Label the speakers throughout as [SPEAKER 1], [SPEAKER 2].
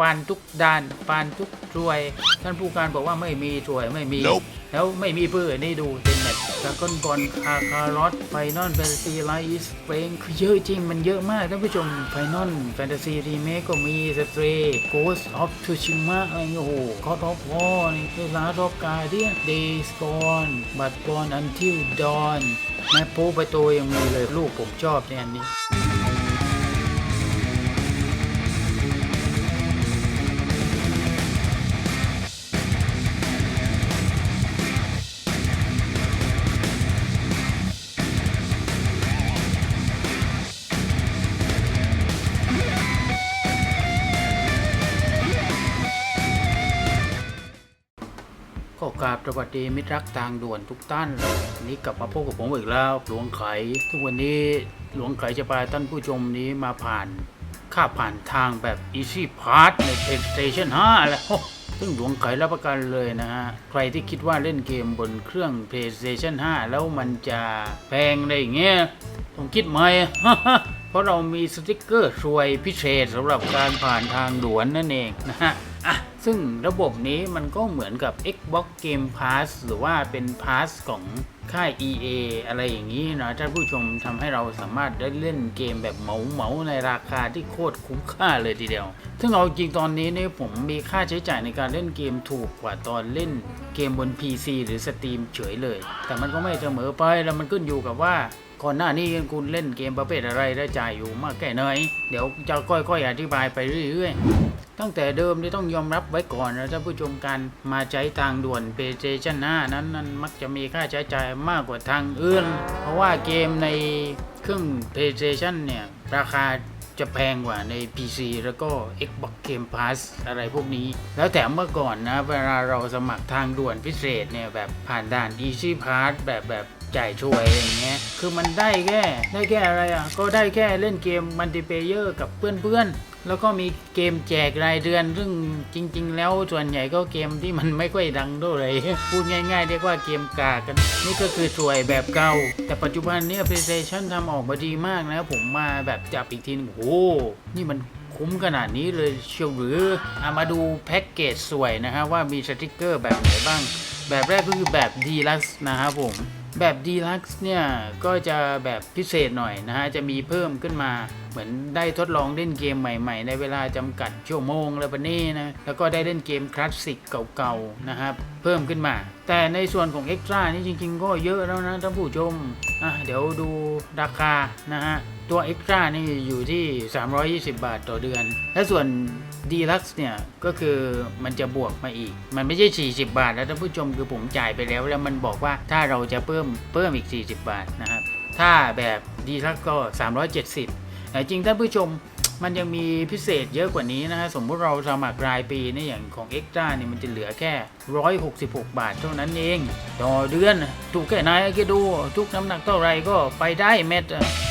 [SPEAKER 1] ปานทุกด้านปานทุกถวย ท่านผู้การบอกว่าไม่มีถวยไม่มี
[SPEAKER 2] Nope
[SPEAKER 1] แล้วไม่มีเพื่อนี่ดูเป็นแมตช์ดราก้อนบอลคาคารอสไฟนอลแฟนตาซีไลท์สเปงคือเยอะจริงมันเยอะมากท่านผู้ชมไฟนอลแฟนตาซีรีเมคก็มีสเตรโกสออฟทูชิมะอะไรเงี้ยโอ้โหคอร์ดออฟวอร์นี่ลาสออฟการเดียนเดย์สกอนบัตบอลอันทิลดอนแม่โป๊ไปโตยังมีเลยลูกผมชอบเนี่ยอันนี้ กราบสวัสดีมิตรรักทางด่วนทุกท่านนี้กลับมาพบกับผมอีกแล้วหลวงไข ทุกวันนี้หลวงไขจะพาท่านผู้ชมนี้มาผ่านค่าผ่านทางแบบ Easy Pass ใน PlayStation 5 แล้ว ซึ่งหลวงไขรับประกันเลยนะฮะ ใครที่คิดว่าเล่นเกมบนเครื่อง PlayStation 5 แล้วมันจะแพงอะไรอย่างเงี้ยต้องคิดใหม่เพราะเรามีสติกเกอร์ช่วยพิเศษสำหรับการผ่านทางด่วนนั่นเองนะฮะ ซึ่งระบบนี้มันก็เหมือนกับ Xbox Game Pass หรือว่าเป็น Pass ของค่าย EA อะไรอย่างนี้นะท่านผู้ชมทำให้เราสามารถได้เล่นเกมแบบเหมาๆในราคาที่โคตรคุ้มค่าเลยทีเดียว ซึ่งเอาจริงตอนนี้เนี่ยผมมีค่าใช้จ่ายในการเล่นเกมถูกกว่าตอนเล่นเกมบน PC หรือ Steam เฉยเลย แต่มันก็ไม่เสมอไปแล้วมันขึ้นอยู่กับว่าก่อนหน้านี้คุณเล่นเกมประเภทอะไรได้จ่ายอยู่มากแค่ไหนเดี๋ยวจะค่อยๆอธิบายไปเรื่อยๆ ตั้งแต่เดิมที่ต้องยอมรับไว้ก่อนนะท่านผู้ชมการมาใช้ทางด่วน PlayStation 5นั้นนั้นมักจะมีค่าใช้จ่ายมากกว่าทางอื่น เพราะว่าเกมในเครื่อง PlayStation เนี่ย ราคาจะแพงกว่าใน PC แล้วก็ Xbox Game Pass อะไรพวกนี้ แล้วแถมเมื่อก่อนนะ เวลาเราสมัครทางด่วนพิเศษเนี่ย แบบผ่านด่าน Easy Pass แบบแบบจ่ายช่วยอย่างเงี้ย คือมันได้แค่ ได้แค่อะไรอะ ก็ได้แค่เล่นเกมมัลติเพเยอร์กับเพื่อนๆ แล้วก็มีเกมแจกรายเดือน ซึ่งจริง ๆ แล้วส่วนใหญ่ก็เกมที่มันไม่ค่อยดังเท่าไหร่พูดง่ายๆเรียกว่าเกมกากัน นี่ก็คือสวยแบบเก่า แต่ปัจจุบันเนี่ย PlayStation ทำออกมาดีมากนะ ผมมาแบบจับอีกทีนึงโอ้โหนี่มันคุ้มขนาดนี้เลยเชียวหรืออามาดูแพ็กเกจสวยนะฮะว่ามีสติกเกอร์แบบไหนบ้าง แบบแรกก็คือแบบ Deluxe นะครับผม แบบ Deluxe เนี่ยก็จะแบบพิเศษหน่อยนะฮะ จะมีเพิ่มขึ้นมา เหมือนได้ทดลองเล่นเกมใหม่ๆ ในเวลาจำกัดชั่วโมงอะไรแบบนี้นะ แล้วก็ได้เล่นเกมคลาสสิกเก่าๆ นะครับ เพิ่มขึ้นมา แต่ในส่วนของ Extra นี่จริงๆ ก็เยอะแล้วนะท่านผู้ชมอะเดี๋ยวดูราคานะฮะ ตัว Extra นี่อยู่ที่ 320 บาทต่อเดือน และส่วน Deluxe เนี่ย ก็คือมันจะบวกมาอีก มันไม่ใช่ 40 บาท แล้วท่านผู้ชมคือผมจ่ายไปแล้ว แล้วมันบอกว่าถ้าเราจะเพิ่มเพิ่มอีก 40 บาทนะครับ ถ้าแบบ Deluxe ก็ 370แต่จริงท่านผู้ชมมันยังมีพิเศษเยอะกว่านี้นะฮะสมมุติเราสมัครรายปีเนี่ยอย่างของ Extra เนี่ยมันจะเหลือแค่ 166 บาทเท่านั้นเอง ต่อเดือนถูกแค่ไหนก็ดู ทุกน้ำหนักเท่าไรก็ไปได้เม็ด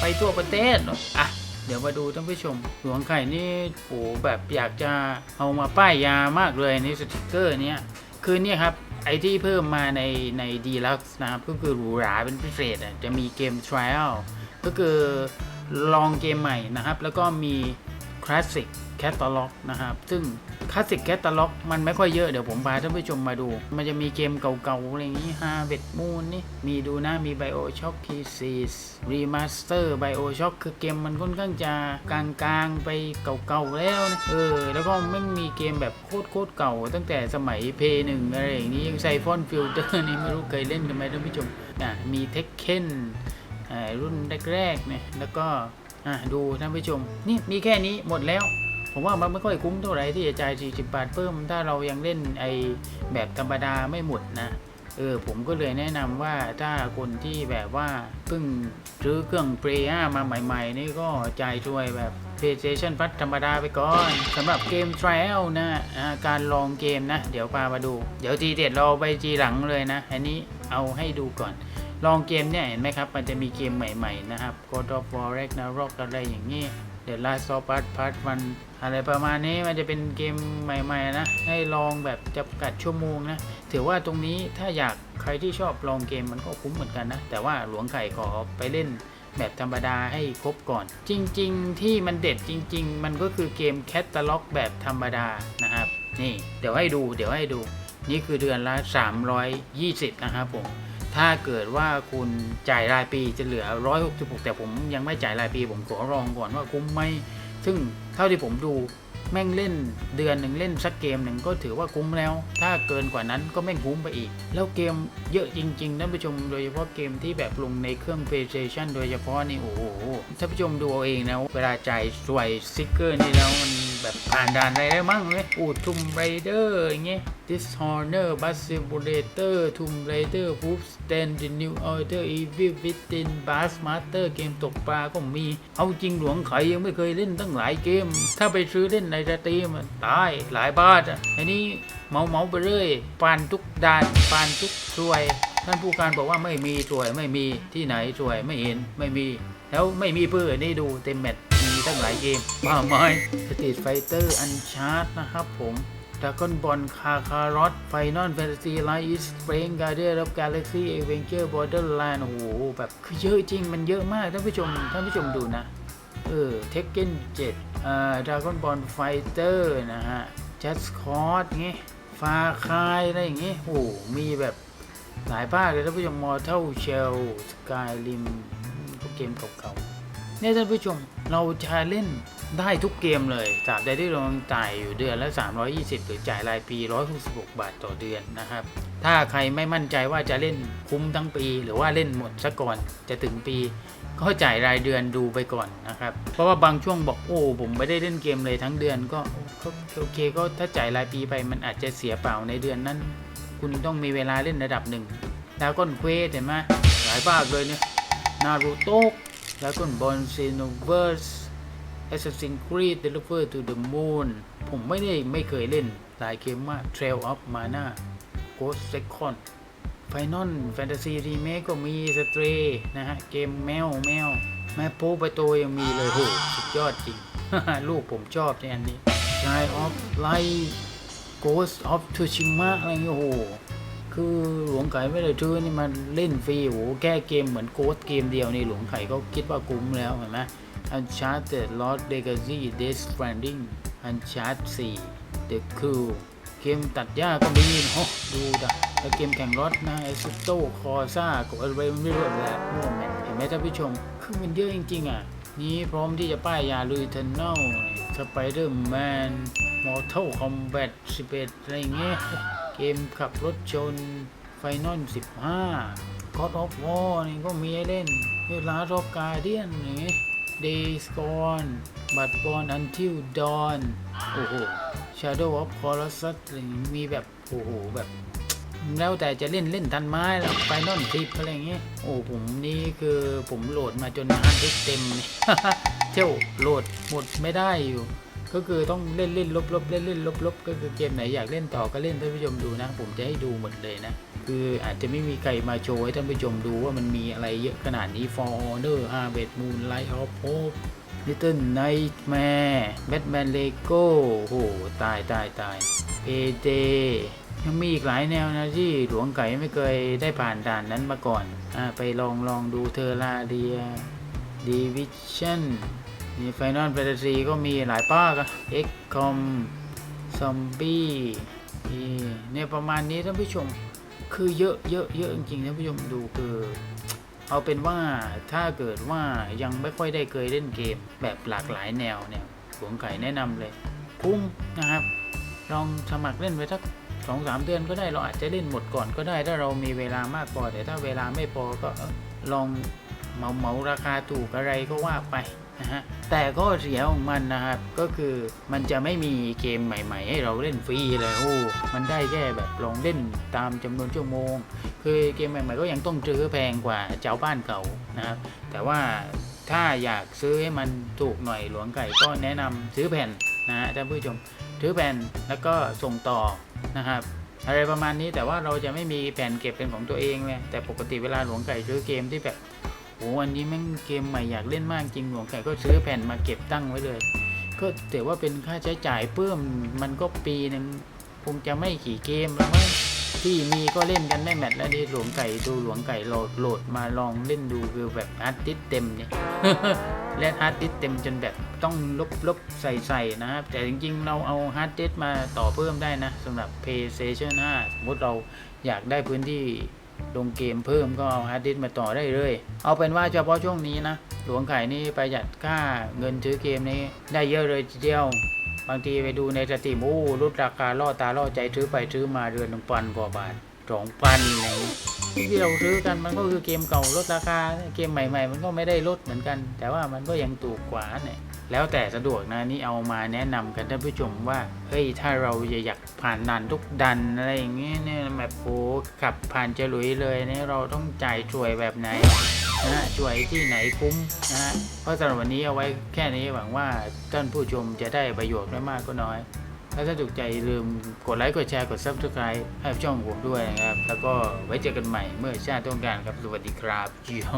[SPEAKER 1] ไปทั่วประเทศอะ เดี๋ยวมาดูท่านผู้ชม หลวงไข่นี่โอ้แบบอยากจะเอามาป้ายยามากเลยในสติกเกอร์เนี้ยคือเนี่ยครับไอที่เพิ่มมาในในดีลักซ์นะครับ ก็คือหรูหราเป็นพิเศษอะจะมีเกม Trial ก็คือลองเกมใหม่นะครับ แล้วก็มี Classic Catalog นะครับ ซึ่ง Classic Catalog มันไม่ค่อยเยอะเดี๋ยวผมพาท่านผู้ชมมาดู มันจะมีเกมเก่าๆ อะไรอย่างนี้ Harvest Moon นี่ มีดูนะ มี BioShock p c s Remaster BioShock คือเกมมันค่อนข้างจะกลางๆ ไปเก่าๆ แล้วนะเออ แล้วก็ไม่มีเกมแบบโคตรๆเก่า ตั้งแต่สมัย p หนึ่งอะไรอย่างนี้ยังไซฟอนฟิลเตอร์นี่ไม่รู้เคยเล่นกันไหมท่านผู้ชมอะมี Tekken อ่ารุ่นแรกๆเนี่ยแล้วก็ อะดูท่านผู้ชม นี่มีแค่นี้หมดแล้ว ผมว่ามันไม่ค่อยคุ้มเท่าไหร่ที่จะจ่าย 40 บาทเพิ่ม ถ้าเรายังเล่นไอแบบธรรมดาไม่หมดนะเออผมก็เลยแนะนำว่าถ้าคนที่แบบว่าเพิ่งซื้อเครื่อง Play มาใหม่ ๆ นี่ก็จ่ายช่วยแบบ PlayStation พัดธรรมดาไปก่อนสำหรับเกม Trial นะการลองเกมนะ เดี๋ยวพามาดู เดี๋ยวทีเด็ดเราไปทีหลังเลยนะ อันนี้เอาให้ดูก่อน ลองเกมเนี่ยเห็นไหมครับ มันจะมีเกมใหม่ๆนะครับ God of War Ragnarok อะไรอย่างนี้ The Last of Us Part 1อะไรประมาณนี้มันจะเป็นเกมใหม่ๆนะ ให้ลองแบบจำกัดชั่วโมงนะ ถือว่าตรงนี้ถ้าอยากใครที่ชอบลองเกมมันก็คุ้มเหมือนกันนะ แต่ว่าหลวงไข่ขอไปเล่นแบบธรรมดาให้ครบก่อน จริง ๆ ที่มันเด็ดจริง ๆ มันก็คือเกมแคตตาล็อกแบบธรรมดานะครับ นี่เดี๋ยวให้ดูเดี๋ยวให้ดู นี่คือเดือนละ 320 นะครับผม ถ้าเกิดว่าคุณจ่ายรายปีจะเหลือ 166 แต่ผมยังไม่จ่ายรายปี ผมขอลองก่อนว่าคุ้มไหมซึ่งเท่าที่ผมดูแม่งเล่นเดือนหนึ่งเล่นสักเกมหนึ่งก็ถือว่าคุ้มแล้ว ถ้าเกินกว่านั้นก็แม่งคุ้มไปอีก แล้วเกมเยอะจริงๆท่านผู้ชมโดยเฉพาะเกมที่แบบลงในเครื่อง PlayStation โดยเฉพาะนี่โอ้โหท่านผู้ชมดูเอาเองนะเวลาจ่ายสวยสติกเกอร์นี่แล้วมัน แบบผ่านด่านอะไรได้มั่งเลยอูทุมไรเดอร์อย่างเงี้ย Dishonor b u s Simulator Tomb Raider Proof Stand The New Order Evil Within Bass Master เกมตกปลาก็มี เอาจริงหลวงไขยังไม่เคยเล่นตั้งหลายเกม ถ้าไปซื้อเล่นในสตรีมตายหลายบาทอะอันนี้เมาเมาไปเรื่อยปานทุกด่านปานทุกสวย ท่านผู้การบอกว่าไม่มีสวยไม่มีที่ไหนสวยไม่เห็นไม่มี แล้วไม่มีเพื่อนี่ดูเต็มแมต มีตั้งหลายเกมมาไหมสตรีทไฟเตอร์อันชาร์ตนะครับผมดากอนบอลคาคารอตไฟนอลแฟนตาซีไลท์สเปงการเดียร์รับกาแล็กซี่เอเวนเจอร์บอร์เดอร์แลนด์โอ้โห แบบคือเยอะจริงมันเยอะมาก ท่านผู้ชม ท่านผู้ชมดูนะ เออเทคเก้นเจ็ดอ่าดากอนบอลไฟเตอร์นะฮะจัสคอร์ดงี้ฟาคายอะไรอย่างงี้ โอ้โหมีแบบหลายภาคเลยท่านผู้ชมมอร์เทลเชลสกายริมพวกเกมเก่าๆ เนี่ยท่านผู้ชมเราจะเล่นได้ทุกเกมเลยตราบใดที่เราจ่ายอยู่เดือนละ 320 หรือจ่ายรายปี 166 บาทต่อเดือนนะครับ ถ้าใครไม่มั่นใจว่าจะเล่นคุ้มทั้งปี หรือว่าเล่นหมดซะก่อนจะถึงปี ก็จ่ายรายเดือนดูไปก่อนนะครับ เพราะว่าบางช่วงบอกโอ้ผมไม่ได้เล่นเกมเลยทั้งเดือนก็ก็โอเคก็ถ้าจ่ายรายปีไปมันอาจจะเสียเปล่าในเดือนนั้น คุณต้องมีเวลาเล่นระดับหนึ่งดาวก้อนเควสเห็นไหมหลายภาคเลยเนี่ยนารูโตะ ดาวก้อนบอลซีโนเวอร์ส Assassin's Creed Deliver to the Moon ผมไม่ได้ไม่เคยเล่น หลายเกมมาก Trail of Mana Ghost Recon Final Fantasy Remake ก็มี Stray นะฮะ เกมแมวแมวแม่ป๊ไปโตยังมีเลยโหสุดยอดจริง ลูกผมชอบในอันนี้ Child of Light Ghost of Tsushima อะไรเงี้ยโห คือหลวงไก่ไม่ได้ซื้อนี่มันเล่นฟรีโอ้โหแก้เกมเหมือนโค้ดเกมเดียวนี่หลวงไก่ก็คิดว่าคุ้มแล้วเห็นไหม Uncharted Lost Legacy Death Stranding Uncharted 4 The Crew เกมตัดหญ้าก็มีโอ้ดูดัแล้วเกมแข่งรถนะไอซิโต้คอซ่ากับอะไรไม่รู้แบบโอ้แมเห็นไหมท่านผู้ชม คือมันเยอะจริง ๆ อะ นี้พร้อมที่จะป้ายยาลุยเทนเนลสไปเดอร์แมนมอร์ทัลคอมแบท11 อะไรอย่างเงี้ย เกมขับรถชนไฟนอล15 God of War นี่ก็มีให้เล่นเวลาทอกกาเดียนอย่างเงี้ย Days Gone บัต Born Until Dawn โอ้โห Shadow of Colossus อะไรมีแบบ โอ้โห แบบ แล้วแต่จะเล่นเล่นทันไม้แล้วไฟนอลทิปอะไรอย่างเงี้ยโอ้ผมนี่คือผมโหลดมาจนฮาร์ดดิสก์เต็มเที่ยวโหลดหมดไม่ได้อยู่ ก็คือต้องเล่นเล่นลบลบเล่นเล่นลบลบก็คือเกมไหนอยากเล่นต่อก็เล่นท่านผู้ชมดูนะ ผมจะให้ดูหมดเลยนะ คืออาจจะไม่มีใครมาโชว์ให้ท่านผู้ชมดูว่ามันมีอะไรเยอะขนาดนี้ For Honor Harvest Moon Light of Hope Little Nightmare Batman Lego โหตายตายตาย AJ ยังมีอีกหลายแนวนะที่หลวงไก่ไม่เคยได้ผ่านด่านนั้นมาก่อนอ่าไปลองลองดูเทอราเดีย Division นี่ Final Fantasy ก็มีหลายภาคอะ XCOM Zombie นี่เนี่ยประมาณนี้ท่านผู้ชมคือเยอะเยอะเยอะจริงๆท่านผู้ชมดูคือ เอาเป็นว่าถ้าเกิดว่ายังไม่ค่อยได้เคยเล่นเกมแบบหลากหลายแนวเนี่ยหลวงไก่แนะนำเลยคุ้มนะครับ ลองสมัครเล่นไปสักสองสามเดือนก็ได้เราอาจจะเล่นหมดก่อนก็ได้ถ้าเรามีเวลามากพอแต่ถ้าเวลาไม่พอก็ลอง เหมาเหมาราคาถูกอะไรก็ว่าไปนะฮะแต่ก็เสียของมันนะครับ ก็คือมันจะไม่มีเกมใหม่ ๆ ให้เราเล่นฟรีเลยโอ้ มันได้แค่แบบลองเล่นตามจำนวนชั่วโมง คือเกมใหม่ๆก็ยังต้องซื้อแพงกว่าเจ้าบ้านเก่านะครับ แต่ว่าถ้าอยากซื้อให้มันถูกหน่อยหลวงไก่ก็แนะนำซื้อแผ่นนะฮะท่านผู้ชมซื้อแผ่นแล้วก็ส่งต่อนะครับอะไรประมาณนี้แต่ว่าเราจะไม่มีแผ่นเก็บเป็นของตัวเองเลยแต่ปกติเวลาหลวงไก่ซื้อเกมที่แบบ โอ้วันนี้แม่งเกมใหม่อยากเล่นมากจริงหลวงไก่ก็ซื้อแผ่นมาเก็บตั้งไว้เลย ก็ถือว่าเป็นค่าใช้จ่ายเพิ่มมันก็ปีหนึ่งคงจะไม่กี่เกมแล้วมั้งที่มีก็เล่นกันได้แมตช์แล้วนี่หลวงไก่ดูหลวงไก่โหลดโหลดมาลองเล่นดูคือแบบฮาร์ดดิสเต็มเนี่ยเล่นฮาร์ดดิสเต็มจนแบบต้องลบลบใส่ใส่นะครับ แต่จริงๆ เราเอาฮาร์ดดิสก์มาต่อเพิ่มได้นะสำหรับ PlayStation 5 สมมติเราอยากได้พื้นที่ ลงเกมเพิ่มก็เอาฮาร์ดดิสก์มาต่อได้เลย เอาเป็นว่าเฉพาะช่วงนี้นะ หลวงไข่นี่ประหยัดค่าเงินซื้อเกมนี้ได้เยอะเลยทีเดียว บางทีไปดูในสตรีมโอ้ลดราคาล่อตาล่อใจซื้อไปซื้อมาเดือนหนึ่งพันกว่าบาทสองพันอะไรอย่างเงี้ยที่เราซื้อกันมันก็คือเกมเก่าลดราคาเกมใหม่ ๆ มันก็ไม่ได้ลดเหมือนกัน แต่ว่ามันก็ยังถูกกว่าเนี่ย แล้วแต่สะดวกนะนี่เอามาแนะนำกันท่านผู้ชมว่าเฮ้ยถ้าเราอยากผ่านด่านทุกดันอะไรอย่างเงี้ยเนี่ยแบบโอ้ขับผ่านเฉลุยเลยเนี่ยเราต้องจ่ายช่วยแบบไหนนะฮะช่วยที่ไหนคุ้มนะฮะเพราะสำหรับวันนี้เอาไว้แค่นี้หวังว่าท่านผู้ชมจะได้ประโยชน์ไม่มากก็น้อยถ้าถ้าถูกใจลืมกดไลค์กดแชร์กด subscribe ให้ช่องผมด้วยนะครับ แล้วก็ไว้เจอกันใหม่เมื่อชาติต้องการครับ สวัสดีครับจีโฮ